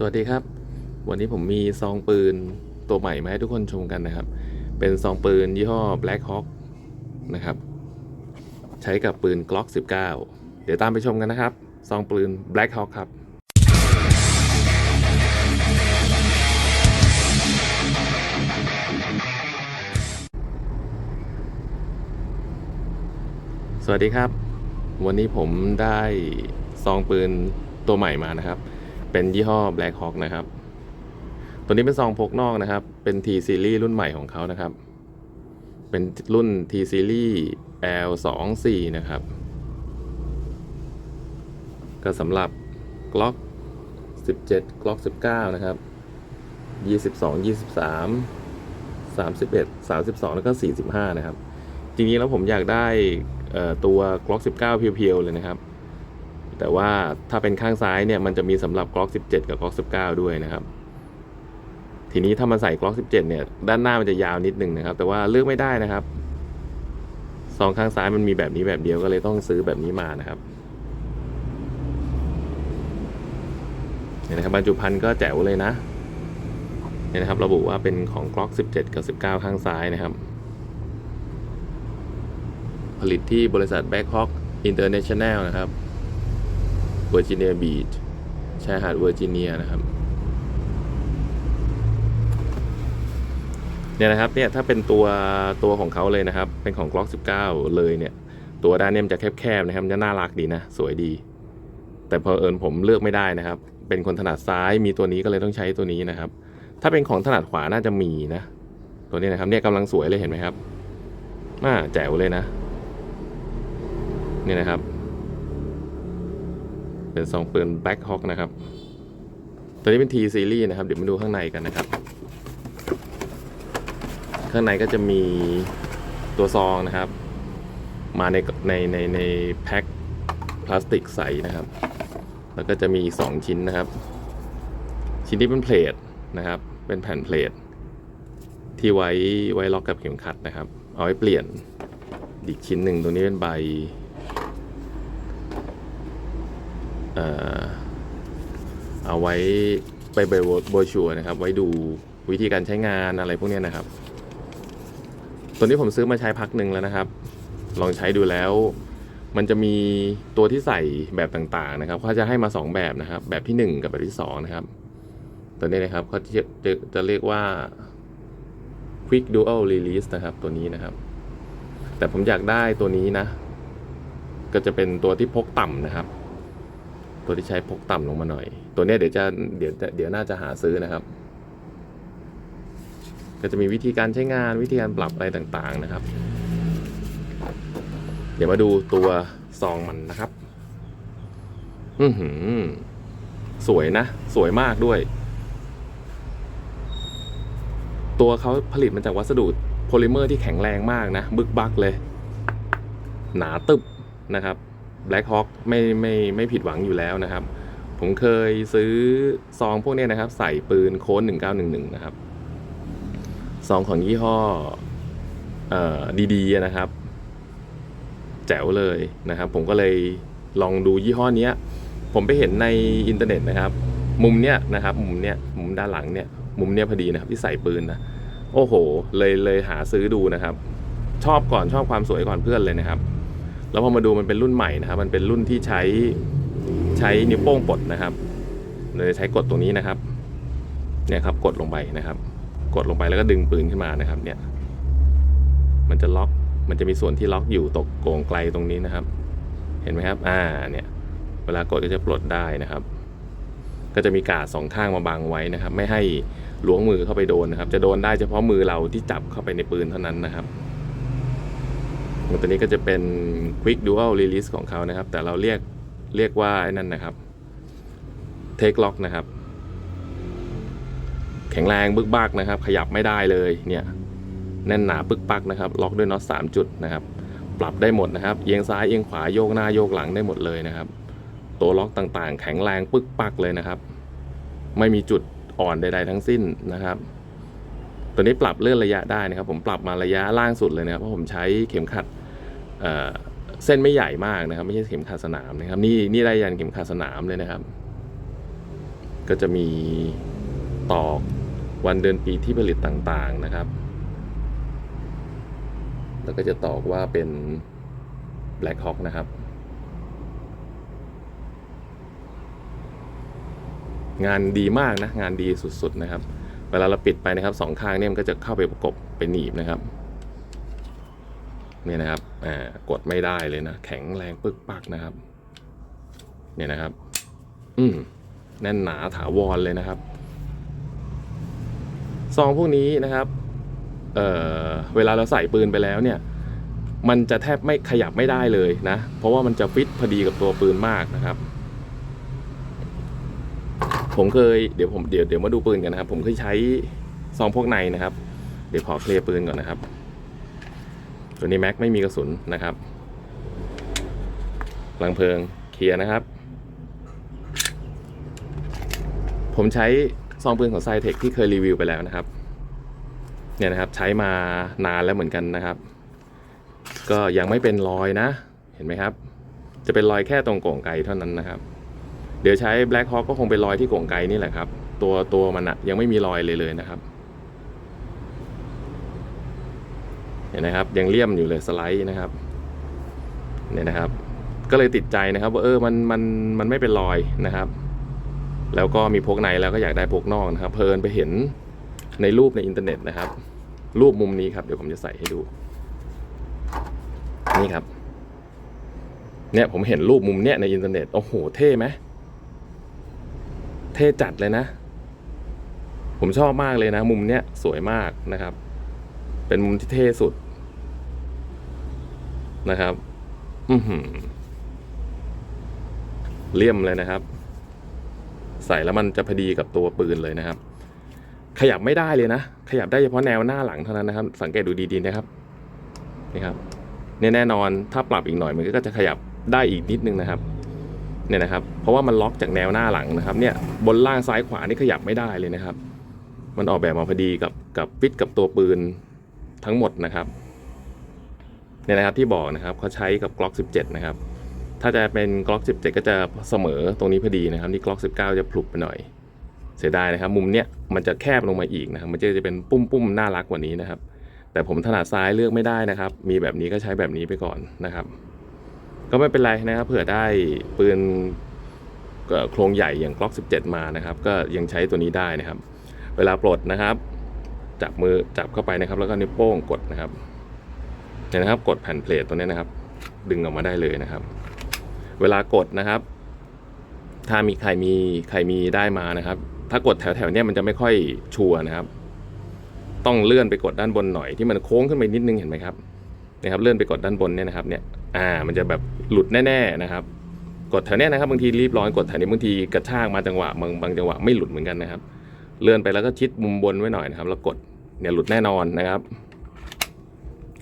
สวัสดีครับ วันนี้ผมมีซองปืนตัวใหม่มาให้ทุกคนชมกันนะครับ เป็นซองปืนยี่ห้อ Black Hawk นะครับ ใช้กับปืน Glock 19 เดี๋ยวตามไปชมกันนะครับ ซองปืน Black Hawk ครับสวัสดีครับ วันนี้ผมได้ซองปืนตัวใหม่มานะครับ เป็นยี่ห้อ Black Hawk นะครับ ตัวนี้เป็นซองพกนอกนะครับ เป็น T Series รุ่นใหม่ของเขานะครับ เป็นรุ่น T Series L24 นะครับ ก็สำหรับ Glock 17 Glock 19 นะครับ 22 23 31 32 แล้วก็ 45 นะครับ จริงๆแล้วผมอยากได้ตัว Glock 19 เพียวๆ เลยนะครับ แต่ว่าถ้าเป็นข้างซ้ายเนี่ยมันจะมีสำหรับ Glock 17 กับ Glock 19 ด้วยนะครับ ทีนี้ถ้ามาใส่ Glock 17 เนี่ย ด้านหน้ามันจะยาวนิดหนึ่งนะครับ แต่ว่าเลือกไม่ได้นะครับซองข้างซ้ายมันมีแบบนี้แบบเดียวก็เลยต้องซื้อแบบนี้มานะครับเนี่ยนะครับบรรจุภัณฑ์ก็แจ๋วเลยนะเนี่ยนะครับ ระบุว่าเป็นของ Glock 17 กับ 19 ข้างซ้ายนะครับ ผลิตที่บริษัท Blackhawk International นะครับ Virginia Beach ชชายหาดเวอร์จิเนียนะครับเนี่ยนะครับเนี่ยถ้าเป็นตัวตัวของเขาเลยนะครับ เป็นของ Glock 19 เลยเนี่ย ตัวด้านเนี้ยมันจะแคบๆนะครับจะน่ารักดีนะ สวยดี แต่พอเอิญผมเลือกไม่ได้นะครับ เป็นคนถนัดซ้ายมีตัวนี้ก็เลยต้องใช้ตัวนี้นะครับ ถ้าเป็นของถนัดขวาน่าจะมีนะ ตัวนี้นะครับเนี่ยกำลังสวยเลยเห็นไหมครับอ่าแจ๋วเลยนะ นี่นะครับ เป็นซองปืน Black Hawk นะครับ ตัวนี้เป็น T Series นะครับ เดี๋ยวมาดูข้างในกันนะครับ ข้างในก็จะมีตัวซองนะครับ มาในในในในแพ็คพลาสติกใสนะครับ แล้วก็จะมีอีก 2 ชิ้นนะครับ ชิ้นนี้เป็นเพลทนะครับ เป็นแผ่นเพลทที่ไว้ไว้ล็อกกับเข็มขัดนะครับ เอาไว้เปลี่ยนอีกชิ้นหนึ่งตัวนี้เป็นใบ เอาไว้ไปใบโบชัวนะครับ ไว้ดูวิธีการใช้งานอะไรพวกนี้นะครับ ตัวนี้ผมซื้อมาใช้พักหนึ่งแล้วนะครับ ลองใช้ดูแล้ว มันจะมีตัวที่ใส่แบบต่างๆนะครับเขาจะให้มา 2 แบบนะครับ แบบที่ 1 กับแบบที่2นะครับ ตัวนี้นะครับเขาจะจะจะเรียกว่า Quick Dual Release นะครับ ตัวนี้นะครับ แต่ผมอยากได้ตัวนี้นะ ก็จะเป็นตัวที่พกต่ำนะครับ ตัวที่ใช้พกต่ำลงมาหน่อย ตัวนี้เดี๋ยวจะเดี๋ยวเดี๋ยวน่าจะหาซื้อนะครับ ก็จะมีวิธีการใช้งานวิธีการปรับอะไรต่างๆนะครับ เดี๋ยวมาดูตัวซองมันนะครับ อือหือ สวยนะ สวยมากด้วย ตัวเขาผลิตมาจากวัสดุโพลิเมอร์ที่แข็งแรงมากนะ บึกบักเลย หนาตึบนะครับ Black Hawk ไม่ไม่ไม่ผิดหวังอยู่แล้วนะครับ ผมเคยซื้อซองพวกนี้นะครับ ใส่ปืนโค้น1911 นะครับ ซองของยี่ห้ออดีๆนะครับ แจ๋วเลยนะครับ ผมก็เลยลองดูยี่ห้อนี้ผมไปเห็นในอินเทอร์เน็ตนะครับ มุมเนี้ยนะครับ มุมเนี้ยมุมด้านหลังเนี้ยมุมเนี้ยพอดีนะครับที่ใส่ปืนนะโอ้โห เลยเลยหาซื้อดูนะครับ ชอบก่อนชอบความสวยก่อนเพื่อนเลยนะครับ แล้วพอมาดูมันเป็นรุ่นใหม่นะครับ มันเป็นรุ่นที่ใช้ใช้นิ้วโป้งปลดนะครับ เลยใช้กดตรงนี้นะครับ เนี่ยครับกดลงไปนะครับ กดลงไปแล้วก็ดึงปืนขึ้นมานะครับ เนี่ย มันจะล็อก มันจะมีส่วนที่ล็อกอยู่ตกโกงไกลตรงนี้นะครับ เห็นไหมครับ อ่า เนี่ย เวลากดก็จะปลดได้นะครับ ก็จะมีกาดสองข้างมาบังไว้นะครับ ไม่ให้ล้วงมือเข้าไปโดนนะครับ จะโดนได้เฉพาะมือเราที่จับเข้าไปในปืนเท่านั้นนะครับ ตัวนี้ก็จะเป็น Quick Dual Release ของเขานะครับ แต่เราเรียกเรียกว่าไอ้นั่นนะครับ Take Lock นะครับ แข็งแรงบึกบักนะครับ ขยับไม่ได้เลยเนี่ยแน่นหนาปึกปักนะครับ ล็อกด้วยน็อตสามจุดนะครับ ปรับได้หมดนะครับ เอียงซ้ายเอียงขวาโยกหน้าโยกหลังได้หมดเลยนะครับ ตัวล็อกต่างๆ แข็งแรงปึกปักเลยนะครับ ไม่มีจุดอ่อนใด ๆ ทั้งสิ้นนะครับ ตัวนี้ปรับเลื่อนระยะได้นะครับ ผมปรับมาระยะล่างสุดเลยนะครับเพราะผมใช้เข็มขัด เส้นไม่ใหญ่มากนะครับ ไม่ใช่เข็มขัดสนามนะครับ นี่นี่ได้ยันเข็มขัดสนามเลยนะครับ ก็จะมีตอกวันเดือนปีที่ผลิตต่างๆนะครับ แล้วก็จะตอกว่าเป็น Black Hawk นะครับ งานดีมากนะ งานดีสุดๆนะครับ เวลาเราปิดไปนะครับสองข้างเนี่ยมันก็จะเข้าไปประกบไปหนีบนะครับ เนี่ยนะครับอ่ากดไม่ได้เลยนะ แข็งแรงปึกปักนะครับ เนี่ยนะครับ อืมแน่นหนาถาวรเลยนะครับซองพวกนี้นะครับเออเวลาเราใส่ปืนไปแล้วเนี่ย มันจะแทบไม่ขยับไม่ได้เลยนะ เพราะว่ามันจะฟิตพอดีกับตัวปืนมากนะครับ ผมเคยเดี๋ยวผมเดี๋ยวเดี๋ยวมาดูปืนกันนะครับ ผมเคยใช้ซองพวกในนะครับ เดี๋ยวขอเคลียร์ปืนก่อนนะครับ ตัวนี้แม็กไม่มีกระสุนนะครับลังเพลิงเคลียร์นะครับ ผมใช้ซองปืนของไซเทคที่เคยรีวิวไปแล้วนะครับ เนี่ยนะครับใช้มานานแล้วเหมือนกันนะครับ ก็ยังไม่เป็นรอยนะ เห็นไหมครับ จะเป็นรอยแค่ตรงโก่งไกเท่านั้นนะครับ เดี๋ยวใช้ Black Hawk ก็คงเป็นรอยที่โก่งไกนี่แหละครับ ตัวตัวมันอะยังไม่มีรอยเลยเลยนะครับ เห็นนะครับยังเลี่ยมอยู่เลยสไลด์นะครับเนี่ยนะครับ ก็เลยติดใจนะครับว่าเออมันมันมันไม่เป็นรอยนะครับ แล้วก็มีพกในแล้วก็อยากได้พกนอกนะครับ เพลินไปเห็นในรูปในอินเทอร์เน็ตนะครับ รูปมุมนี้ครับเดี๋ยวผมจะใส่ให้ดู นี่ครับ เนี่ยผมเห็นรูปมุมเนี้ยในอินเทอร์เน็ตโอ้โหเท่ไหมเท่จัดเลยนะ ผมชอบมากเลยนะ มุมเนี้ยสวยมากนะครับ เป็นมุมที่เท่สุดนะครับ อืเลี่ยมเลยนะครับ ใส่แล้วมันจะพอดีกับตัวปืนเลยนะครับ ขยับไม่ได้เลยนะ ขยับได้เฉพาะแนวหน้าหลังเท่านั้นนะครับ สังเกตดูดีๆนะครับ นี่ครับเนี่ยแน่นอนถ้าปรับอีกหน่อยมันก็จะขยับได้อีกนิดนึงนะครับ เนี่ยนะครับ เพราะว่ามันล็อกจากแนวหน้าหลังนะครับ เนี่ยบนล่างซ้ายขวานี่ขยับไม่ได้เลยนะครับ มันออกแบบมาพอดีกับกับฟิตกับตัวปืน ทั้งหมดนะครับเนี่ยนะครับที่บอกนะครับเขาใช้กับ Glock 17 นะครับ ถ้าจะเป็น Glock 17 ก็จะเสมอตรงนี้พอดีนะครับที่ Glock 19 จะพลุบไปหน่อย เสียดายนะครับ มุมเนี้ยมันจะแคบลงมาอีกนะครับมันจะจะเป็นปุ้มปุ้มน่ารักกว่านี้นะครับ แต่ผมถนัดซ้ายเลือกไม่ได้นะครับ มีแบบนี้ก็ใช้แบบนี้ไปก่อนนะครับ ก็ไม่เป็นไรนะครับ เผื่อได้ปืนเออโครงใหญ่อย่าง Glock 17 มานะครับ ก็ยังใช้ตัวนี้ได้นะครับ เวลาปลดนะครับ จับมือจับเข้าไปนะครับ แล้วก็นิ้วโป้งกดนะครับเนี่ยนะครับ กดแผ่นเพลทตัวนี้นะครับ ดึงออกมาได้เลยนะครับ เวลากดนะครับ ถ้ามีใครมีใครมีได้มานะครับ ถ้ากดแถวๆเนี้ยมันจะไม่ค่อยชัวร์นะครับ ต้องเลื่อนไปกดด้านบนหน่อยที่มันโค้งขึ้นไปนิดนึงเห็นไหมครับนะครับ เลื่อนไปกดด้านบนเนี่ยนะครับ เนี่ย อ่า มันจะแบบหลุดแน่ๆนะครับ กดแถวเนี้ยนะครับบางทีรีบร้อนกดแถวนี้บางทีกระชากมาจังหวะบางบางจังหวะไม่หลุดเหมือนกันนะครับ เลื่อนไปแล้วก็ชิดมุมบนไว้หน่อยนะครับ แล้วกดเนี่ยหลุดแน่นอนนะครับ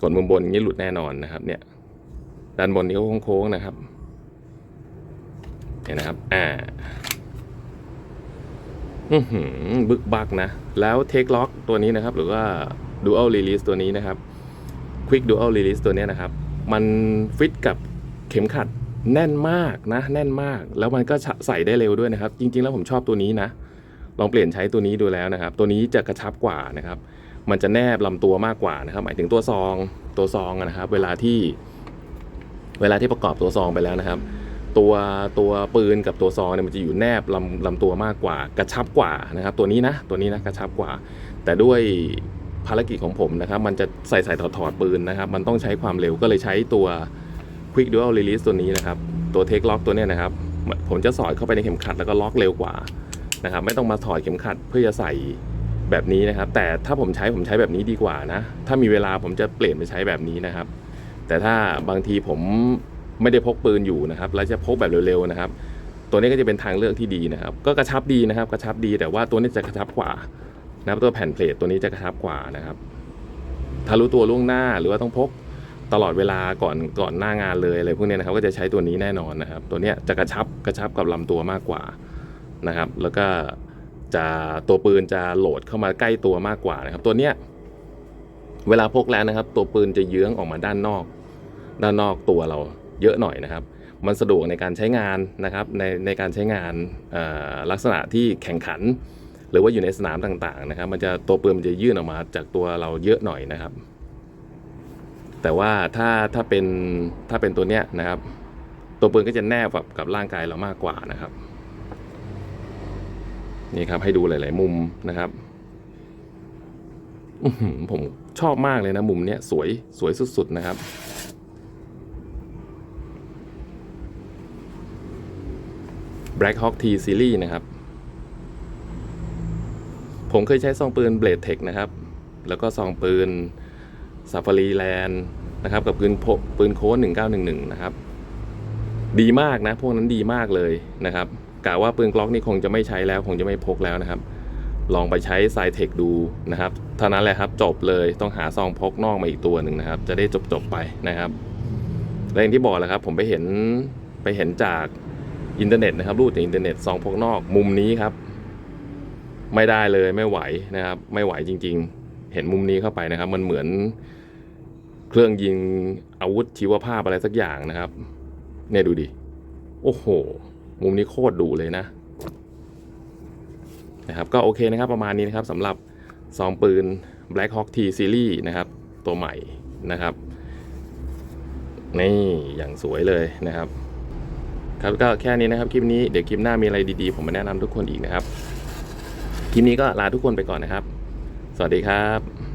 กดมุมบนอย่างนี้หลุดแน่นอนนะครับ เนี่ย ด้านบนนี้โค้งๆนะครับเนี่ยนะครับ อ่าอือหือบึกบักนะ แล้วเทคล็อกตัวนี้นะครับ หรือว่า Dual Release ตัวนี้นะครับ Quick Dual Release ตัวนี้นะครับ มันฟิตกับเข็มขัดแน่นมากนะ แน่นมาก แล้วมันก็ใส่ได้เร็วด้วยนะครับ จริง ๆ แล้วผมชอบตัวนี้นะ ลองเปลี่ยนใช้ตัวนี้ดูแล้วนะครับ ตัวนี้จะกระชับกว่านะครับ มันจะแนบลำตัวมากกว่านะครับ หมายถึงตัวซองตัวซองนะครับ เวลาที่ เวลาที่ประกอบตัวซองไปแล้วนะครับ ตัวตัวปืนกับตัวซองเนี่ยมันจะอยู่แนบลำลำตัวมากกว่า กระชับกว่านะครับ ตัวนี้นะตัวนี้นะกระชับกว่า แต่ด้วยภารกิจของผมนะครับ มันจะใส่ใส่ถอดถอดปืนนะครับ มันต้องใช้ความเร็วก็เลยใช้ตัว Quick Dual Release ตัวนี้นะครับ ตัว Take Lock ตัวเนี้ยนะครับ ผมจะสอดเข้าไปในเข็มขัดแล้วก็ล็อกเร็วกว่า นะครับไม่ต้องมาถอดเข็มขัดเพื่อจะใส่แบบนี้นะครับ แต่ถ้าผมใช้ผมใช้แบบนี้ดีกว่านะ ถ้ามีเวลาผมจะเปลี่ยนไปใช้แบบนี้นะครับ แต่ถ้าบางทีผมไม่ได้พกปืนอยู่นะครับ แล้วจะพกแบบเร็วๆนะครับ ตัวนี้ก็จะเป็นทางเลือกที่ดีนะครับ ก็กระชับดีนะครับ กระชับดีแต่ว่าตัวนี้จะกระชับกว่านะครับตัวแผ่นเพลทตัวนี้จะกระชับกว่านะครับถ้ารู้ตัวล่วงหน้าหรือว่าต้องพกตลอดเวลาก่อนก่อนหน้างานเลยอะไรพวกนี้นะครับ ก็จะใช้ตัวนี้แน่นอนนะครับ ตัวนี้จะกระชับกระชับกับลำตัวมากกว่า นะครับ แล้วก็จะตัวปืนจะโหลดเข้ามาใกล้ตัวมากกว่านะครับ ตัวเนี้ยเวลาพกแล้วนะครับ ตัวปืนจะเยื้องออกมาด้านนอก ด้านนอกตัวเราเยอะหน่อยนะครับ มันสะดวกในการใช้งานนะครับ ในในการใช้งานลักษณะที่แข่งขัน หรือว่าอยู่ในสนามต่างๆนะครับ มันจะตัวปืนมันจะยื่นออกมาจากตัวเราเยอะหน่อยนะครับ แต่ว่าถ้าถ้าเป็นถ้าเป็นตัวเนี้ยนะครับ ตัวปืนก็จะแนบกับกับร่างกายเรามากกว่านะครับ นี่ครับให้ดูหลาย ๆ มุมนะครับผมชอบมากเลยนะมุมเนี้ยสวยสวยสุด ๆ นะครับ Black Hawk T Series นะครับ ผมเคยใช้ซองปืน Blade Tech นะครับ แล้วก็ซองปืน Safari Land นะครับ กับปืนปืนโค้ด1911 นะครับ ดีมากนะ พวกนั้นดีมากเลยนะครับ กะว่าปืนกล็อกนี่คงจะไม่ใช้แล้ว คงจะไม่พกแล้วนะครับ ลองไปใช้ไซเทคดูนะครับเท่านั้นแหละครับจบเลยต้องหาซองพกนอกมาอีกตัวหนึ่งนะครับ จะได้จบจบไปนะครับและอย่างที่บอกแหละครับ ผมไปเห็นไปเห็นจากอินเทอร์เน็ตนะครับรูปจากอินเทอร์เน็ตซองพกนอกมุมนี้ครับ ไม่ได้เลยไม่ไหวนะครับ ไม่ไหวจริง ๆ เห็นมุมนี้เข้าไปนะครับ มันเหมือนเครื่องยิงอาวุธชีวภาพอะไรสักอย่างนะครับ เนี่ยดูดิ โอ้โห มุมนี้โคตรดุเลยนะนะครับก็โอเคนะครับประมาณนี้นะครับสำหรับซองปืน Black Hawk T Series นะครับตัวใหม่นะครับนี่อย่างสวยเลยนะครับครับก็แค่นี้นะครับคลิปนี้เดี๋ยวคลิปหน้ามีอะไรดีๆ ผมมาแนะนำทุกคนอีกนะครับคลิปนี้ก็ลาทุกคนไปก่อนนะครับ สวัสดีครับ